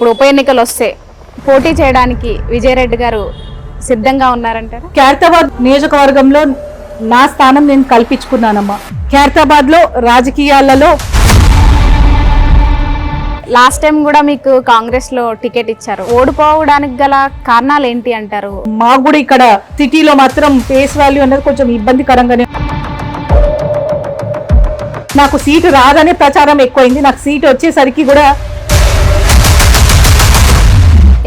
ఇప్పుడు ఉప ఎన్నికలు వస్తే పోటీ చేయడానికి విజయరెడ్డి గారు సిద్ధంగా ఉన్నారంటారా? ఖైరతాబాద్ నియోజకవర్గంలో నా స్థానం నేను కల్పించుకున్నానమ్మా. ఖైరతాబాద్లో రాజకీయాలలో లాస్ట్ టైం కూడా మీకు కాంగ్రెస్లో టికెట్ ఇచ్చారు. ఓడిపోవడానికి గల కారణాలు ఏంటి అంటారు? మాకు కూడా ఇక్కడ సిటీలో మాత్రం ఫేస్ వాల్యూ అనేది కొంచెం ఇబ్బందికరంగానే నాకు సీటు రాదనే ప్రచారం ఎక్కువైంది. నాకు సీట్ వచ్చేసరికి కూడా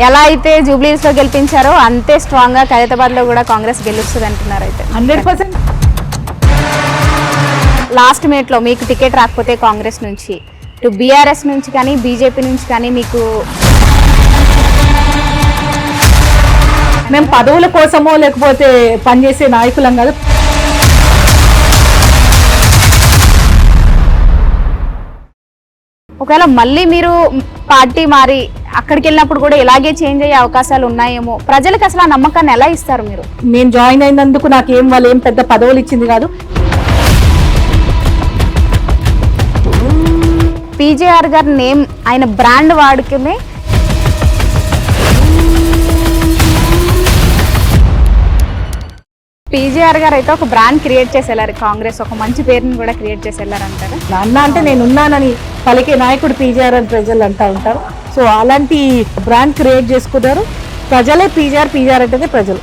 ఎలా అయితే జూబ్లీస్లో గెలిపించారో అంతే స్ట్రాంగ్గా ఖైరతాబాద్లో కూడా కాంగ్రెస్ గెలుస్తుంది అంటున్నారు అయితే. Hundred percent. లాస్ట్ మినిట్లో మీకు టికెట్ రాకపోతే కాంగ్రెస్ నుంచి ఇటు బీఆర్ఎస్ నుంచి కానీ బీజేపీ నుంచి కానీ మీకు మేము పదవుల కోసమో లేకపోతే పనిచేసే నాయకులం కాదు. ఒకవేళ మళ్ళీ మీరు పార్టీ మారి అక్కడికి వెళ్ళినప్పుడు కూడా ఇలాగే చేంజ్ అయ్యే అవకాశాలు ఉన్నాయేమో. ప్రజలకు అసలు ఆ నమ్మకాన్ని ఎలా ఇస్తారు మీరు? నేను జాయిన్ అయినందుకు నాకేం వాళ్ళు ఏం పెద్ద పదవులు ఇచ్చింది కాదు. పీజేఆర్ గారి నేమ్ ఆయన బ్రాండ్ వాడుకునే పీజేఆర్ గారు అయితే ఒక బ్రాండ్ క్రియేట్ చేసి వెళ్ళారు కాంగ్రెస్ ఒక మంచి పేరుని కూడా క్రియేట్ చేసి వెళ్ళారు అంటారు అన్న అంటే నేను ఉన్నానని పలికే నాయకుడు పీజీఆర్ అని ప్రజలు అంటా ఉంటారు. సో అలాంటి బ్రాండ్ క్రియేట్ చేసుకున్నారు. ప్రజలే పీజార్ పీజార్ అంటే ప్రజలు.